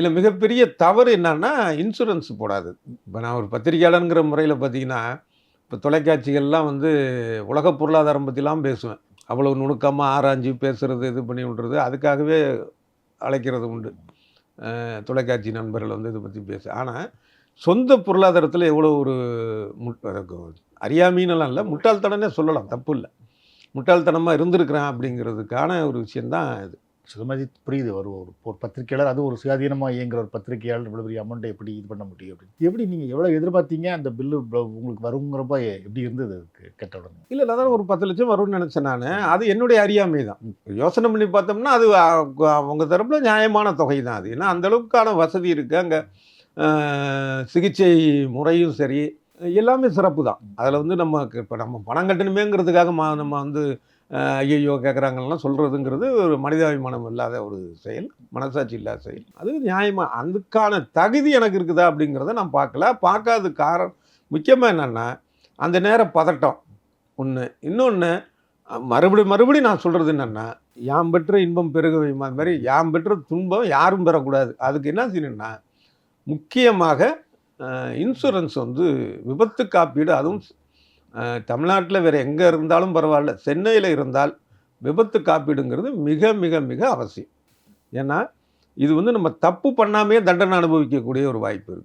இதில் மிகப்பெரிய தவறு என்னன்னா இன்சூரன்ஸ் போடாது. இப்போ நான் ஒரு பத்திரிகையாளருங்கிற முறையில் பார்த்தீங்கன்னா இப்போ தொலைக்காட்சிகள்லாம் வந்து உலக பொருளாதாரம் பற்றிலாம் பேசுவேன். அவ்வளோ நுணுக்கமாக ஆராய்ஞ்சு பேசுகிறது இது பண்ணி விட்றது அதுக்காகவே அழைக்கிறது உண்டு. தொலைக்காட்சி நண்பர்கள் வந்து இதை பற்றி பேச. ஆனால் சொந்த பொருளாதாரத்தில் எவ்வளோ ஒரு முட் அதுக்கு இல்லை முட்டாள்தனமே சொல்லலாம் தப்பு இல்லை. முட்டாள்தனமாக இருந்திருக்கிறேன் அப்படிங்கிறதுக்கான ஒரு விஷயந்தான் இது. சுகமதி புரியுது ஒரு ஒரு ஒரு பத்திரிகையாளர் அது ஒரு சுயாதீனமாக இயங்குற ஒரு பத்திரிகையாளர் இவ்வளோ பெரிய அமௌண்ட்டை எப்படி இது பண்ண முடியும் அப்படின்னு. எப்படி நீங்கள் எவ்வளோ எதிர்பார்த்தீங்க அந்த பில்லு உங்களுக்கு வருங்கிறப்ப எப்படி இருந்தது அதுக்கு கெட்ட உடனே? இல்லை இல்லை அதான் ஒரு பத்து லட்சம் வரும்னு நினச்சேன் நான். அது என்னுடைய அறியாமை தான். யோசனை பண்ணி பார்த்தோம்னா அது அவங்க தரப்பில் நியாயமான தொகை தான் அது. ஏன்னா அந்த அளவுக்கான வசதி இருக்குது அங்கே சிகிச்சை முறையும் சரி எல்லாமே சிறப்பு தான். அதில் வந்து நம்ம இப்போ நம்ம பணம் கட்டணுமேங்கிறதுக்காக மா நம்ம வந்து ஐயோ ஐயையோ கேட்குறாங்கலாம் சொல்கிறதுங்கிறது ஒரு மனிதாபிமானம் இல்லாத ஒரு செயல் மனசாட்சி இல்லாத செயல். அது நியாயமாக அதுக்கான தகுதி எனக்கு இருக்குதா அப்படிங்கிறத நான் பார்க்கல. பார்க்காத காரணம் முக்கியமாக என்னென்னா அந்த நேரம் பதட்டம் ஒன்று இன்னொன்று மறுபடி மறுபடி நான் சொல்கிறது என்னென்னா யாம் பெற்ற இன்பம் பெருகவை அது மாதிரி யாம் பெற்ற துன்பம் யாரும் பெறக்கூடாது. அதுக்கு என்ன செய்யணும்னா முக்கியமாக இன்சூரன்ஸ் வந்து விபத்து காப்பீடு அதுவும் தமிழ்நாட்டில் வேறு எங்கே இருந்தாலும் பரவாயில்ல. சென்னையில் இருந்தால் விபத்து காப்பீடுங்கிறது மிக மிக மிக அவசியம். ஏன்னா இது வந்து நம்ம தப்பு பண்ணாமே தண்டனை அனுபவிக்கக்கூடிய ஒரு வாய்ப்பு இருக்குது